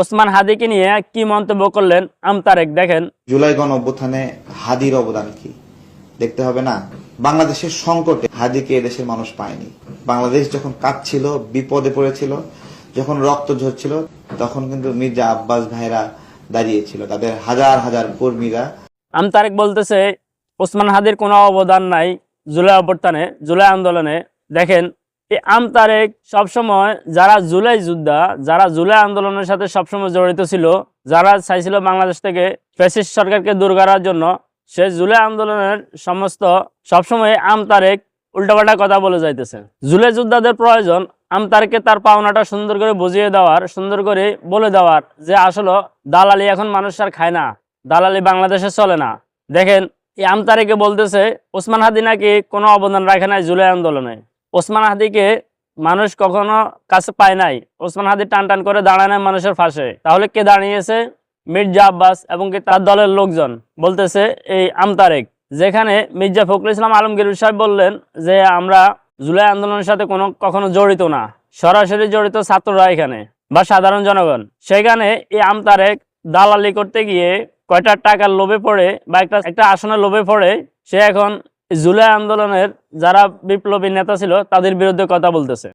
ওসমান হাদিকে নিয়ে কি মন্তব্য করলেন আমতারেক দেখেন। জুলাই গণ অভ্যুত্থানে হাদির অবদান কি? দেখতে হবে না বাংলাদেশের সংকটে হাদিকে এদেশের মানুষ পায়নি। বাংলাদেশ যখন কাঁদছিল বিপদে পড়েছিল যখন রক্ত ঝরছিল তখন কিন্তু মির্জা আব্বাস ভাইরা দাঁড়িয়েছিল তাদের হাজার হাজার কর্মীরা। আমতারেক বলতেছে ওসমান হাদির কোনো অবদান নাই জুলাই অভ্যুত্থানে জুলাই আন্দোলনে দেখেন। এই আমতারেক সবসময় যারা জুলাই যোদ্ধা, যারা জুলাই আন্দোলনের সাথে সবসময় জড়িত ছিল, যারা চাইছিল বাংলাদেশ থেকে ফ্যাসিস্ট সরকারকে দূর করার জন্য, সে জুলাই আন্দোলনের সমস্ত সবসময় আমতারেক উল্টাপাল্টা কথা বলে যাইতেছে। জুলাই যোদ্ধাদের প্রয়োজন আমতারেককে তার পাওনাটা সুন্দর করে বুঝিয়ে দেওয়ার, সুন্দর করে বলে দেওয়ার যে আসলে দালালি এখন মানুষ আর খায় না, দালালি বাংলাদেশে চলে না। দেখেন, এই আমতারেকে বলতেছে, ওসমান হাদি নাকি কোনো অবদান রাখে নাই জুলাই আন্দোলনে? ওসমান হাদিকে মানুষ কখনো কাছে পায় নাই। ওসমান হাদি টান টান করে দাঁড়ায় নাই মানুষের পাশে। তাহলে কে দাঁড়িয়েছে? মির্জা আব্বাস এবং কি তার দলের লোকজন। বলতেছে এই আমতারেক যেখানে মির্জা ফখরুল ইসলাম আলমগীর সাহেব বললেন যে, আমরা জুলাই আন্দোলনের সাথে কোনো কখনো জড়িত না। সরাসরি জড়িত ছাত্ররা এখানে বা সাধারণ জনগণ। সেখানে এই আমতারেক দালালি করতে গিয়ে কয়টা টাকার লোভে পড়ে বা একটা একটা আসনের লোভে পড়ে, সে এখন জুলাই আন্দোলনের যারা বিপ্লবী নেতা ছিল তাদের বিরুদ্ধে কথা বলতেছে।